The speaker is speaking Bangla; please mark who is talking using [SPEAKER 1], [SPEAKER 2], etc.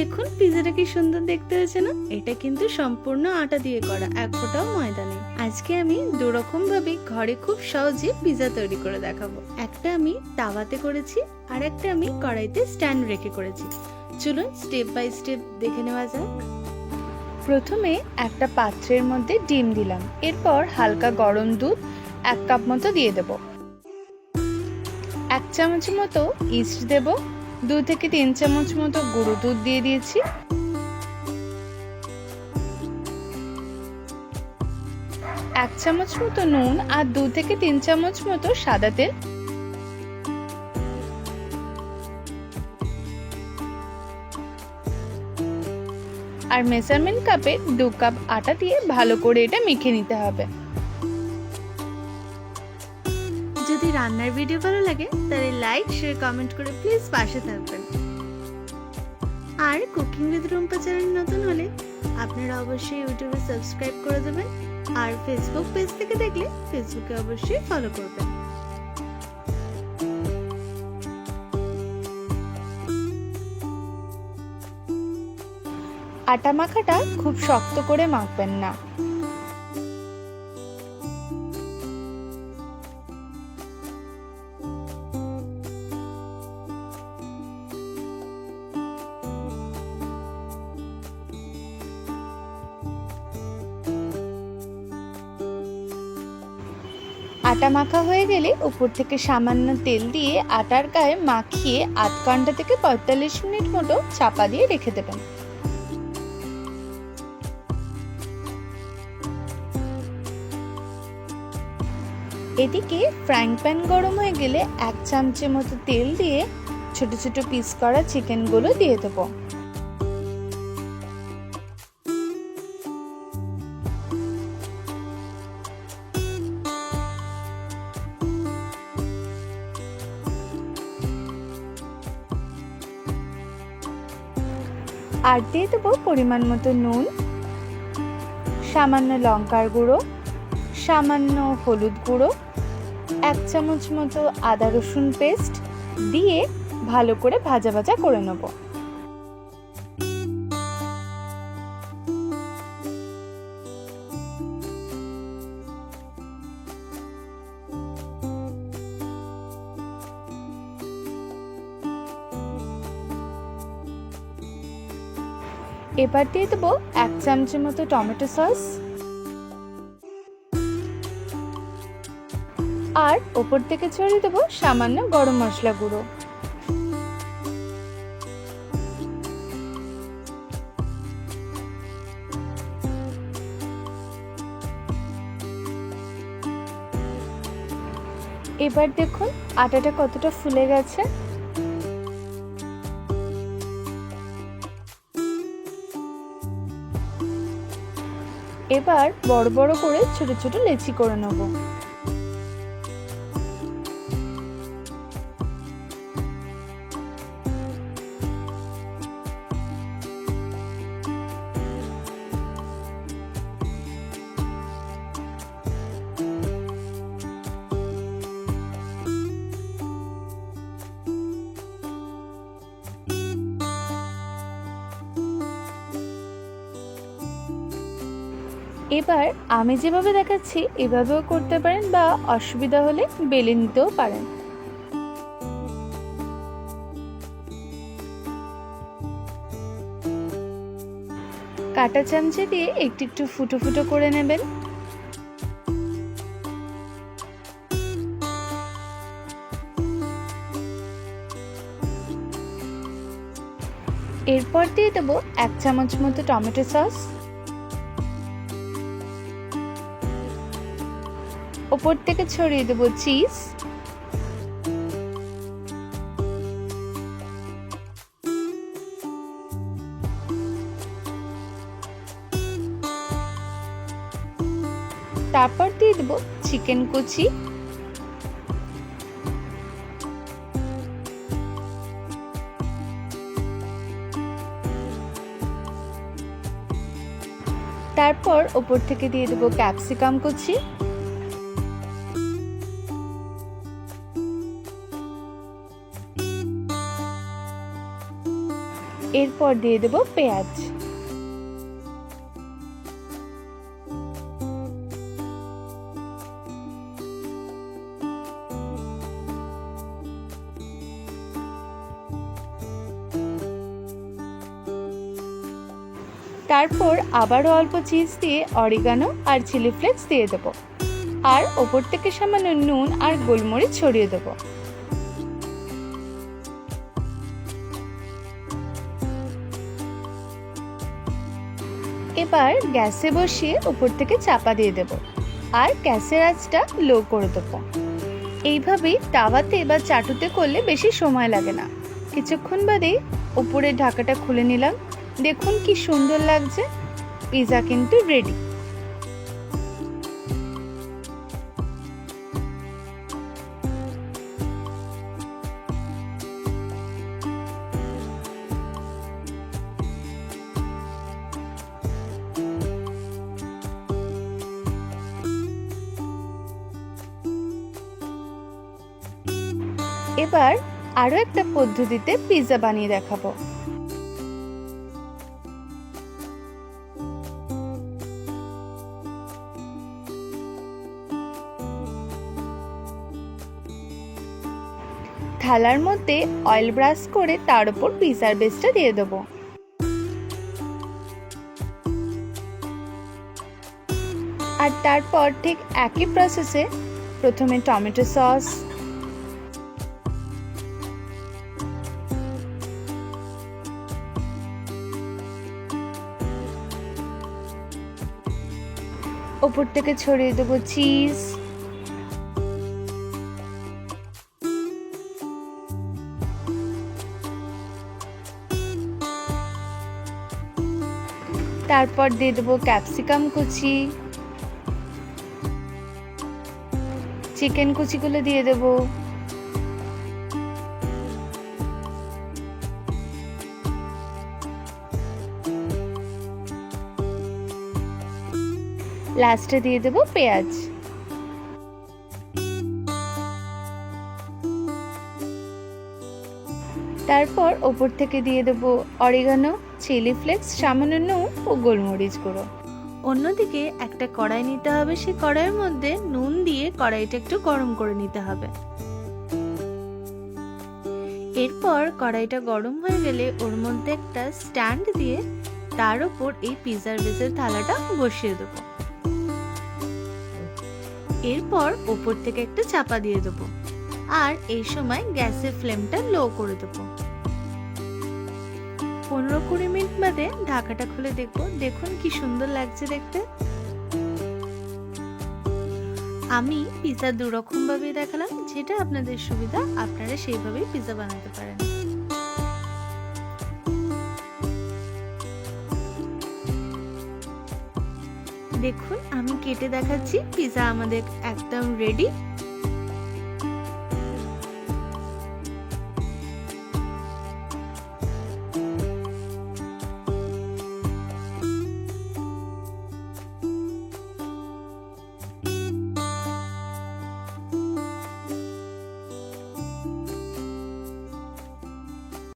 [SPEAKER 1] দেখুন পিজাটা কি সুন্দর দেখতে হয়েছে না? এটা কিন্তু সম্পূর্ণ আটা দিয়ে করা, এক ফোঁটাও ময়দা নেই। আজকে আমি দু রকম ভাবে ঘরে খুব সহজে পিজা তৈরি করে দেখাবো। একটা আমি তাওয়াতে করেছি, আর একটা আমি কড়াইতে স্ট্যান্ড রেখে করেছি। চলুন স্টেপ বাই স্টেপ দেখে নেওয়া যাক। প্রথমে একটা পাত্রের মধ্যে ডিম দিলাম। এরপর হালকা গরম দুধ এক কাপ মতো দিয়ে দেব। এক চামচ মতো ইস্ট দেব। দু থেকে তিন চামচ মতো গুঁড়ো দুধ দিয়ে দিয়েছি। এক চামচ মতো নুন আর দু থেকে তিন চামচ মতো সাদা তেল। আর মেজারমেন্ট কাপে দু কাপ আটা দিয়ে ভালো করে এটা মেখে নিতে হবে। যদি রান্নার ভিডিও ভালো লাগে, তাহলে লাইক শেয়ার কমেন্ট করে প্লিজ পাশে থাকবেন। আর কুকিং উইথ রুম্পা চ্যানেল নতুন হলে আপনারা অবশ্যই ইউটিউবে সাবস্ক্রাইব করে দেবেন, আর ফেসবুক পেজ থেকে দেখলে ফেসবুকে অবশ্যই ফলো করবেন। আটা মাখাটা খুব শক্ত করে মাখবেন না। আটা মাখা হয়ে গেলে উপর থেকে সামান্য তেল দিয়ে আটার গায়ে মাখিয়ে আধ ঘণ্টা থেকে পঁয়তাল্লিশ মিনিট মতো চাপা দিয়ে রেখে দেবেন। এদিকে ফ্রাইং প্যান গরম হয়ে গেলে এক চামচের মতো তেল দিয়ে ছোট ছোট পিস করা চিকেনগুলো দিয়ে দেবো। আর দিয়ে দেবো পরিমাণ মতো নুন, সামান্য লঙ্কার গুঁড়ো, সামান্য হলুদ গুঁড়ো, এক চামচ মতো আদা রসুন পেস্ট দিয়ে ভালো করে ভাজা ভাজা করে নেব। এবার দিয়ে দেবো এক চামচের মতো টমেটো সস। আর ওপর থেকে ছড়িয়ে দেবো সামান্য গরম মশলা গুঁড়ো। এবার দেখুন আটাটা কতটা ফুলে গেছে। এবার বড় বড় করে ছোট ছোট লেচি করে নেব। এবার আমি যেভাবে দেখাচ্ছি, এভাবেও করতে পারেন বা অসুবিধা হলে বেলে নিতেও পারেন। কাটা চামচে দিয়ে একটু একটু ফুটো ফুটো করে নেবেন। এরপর দিয়ে দেবো এক চামচ মতো টমেটো সস। ওপর থেকে ছড়িয়ে দেবো চিজ। তারপর দিয়ে দেবো চিকেন কুচি। তারপর ওপর থেকে দিয়ে দেবো ক্যাপসিকাম কুচি। এরপর দিয়ে দেবো পেঁয়াজ। তারপর আবারও অল্প চিজ দিয়ে অরিগানো আর চিলি ফ্লেক্স দিয়ে দেবো। আর ওপর থেকে সামান্য নুন আর গোলমরিচ ছড়িয়ে দেবো। এবার গ্যাসে বসিয়ে উপর থেকে চাপা দিয়ে দেব। আর গ্যাসের আঁচটা লো করে দেবো। এইভাবেই তাওয়াতে বা চাটুতে করলে বেশি সময় লাগে না। কিছুক্ষণ বাদেই উপরের ঢাকাটা খুলে নিলাম। দেখুন কি সুন্দর লাগছে। পিজা কিন্তু রেডি এবার আরও একটা পদ্ধতিতে পিৎজা বানিয়ে দেখাবো। থালার মধ্যে অয়েল ব্রাশ করে তার উপর পিজার বেসটা দিয়ে দেবো। আর তারপর ঠিক একই প্রসেসে প্রথমে টমেটো সস ওপর থেকে ছড়িয়ে দেবো চিজ তারপর দিয়ে দেবো ক্যাপসিকাম কুচি। চিকেন কুচিগুলো দিয়ে দেবো। লাস্টে দিয়ে দেবো পেঁয়াজ। তারপর ওপর থেকে দিয়ে দেবো অরিগানো চিলি ফ্লেক্স, সামান্য ও গোলমরিচ গুঁড়ো। অন্যদিকে একটা কড়াই নিতে হবে সেই কড়াইয়ের মধ্যে নুন দিয়ে কড়াইটা একটু গরম করে নিতে হবে। এরপর কড়াইটা গরম হয়ে গেলে ওর মধ্যে একটা স্ট্যান্ড দিয়ে তার উপর এই পিজার বেসের থালাটা বসিয়ে দেবো। এরপর ওপর থেকে একটা চাপা দিয়ে দেবো। আর এই সময় গ্যাসের ফ্লেমটা লো করে দেবো। পনেরো কুড়ি মিনিট বাদে ঢাকাটা খুলে দেখব। দেখুন কি সুন্দর লাগছে দেখতে। আমি পিৎজা দু রকম ভাবে দেখালাম। যেটা আপনাদের সুবিধা, আপনারা সেইভাবেই পিৎজা বানাতে পারেন। দেখুন আমি কেটে দেখাচ্ছি পিজা আমাদের একদম রেডি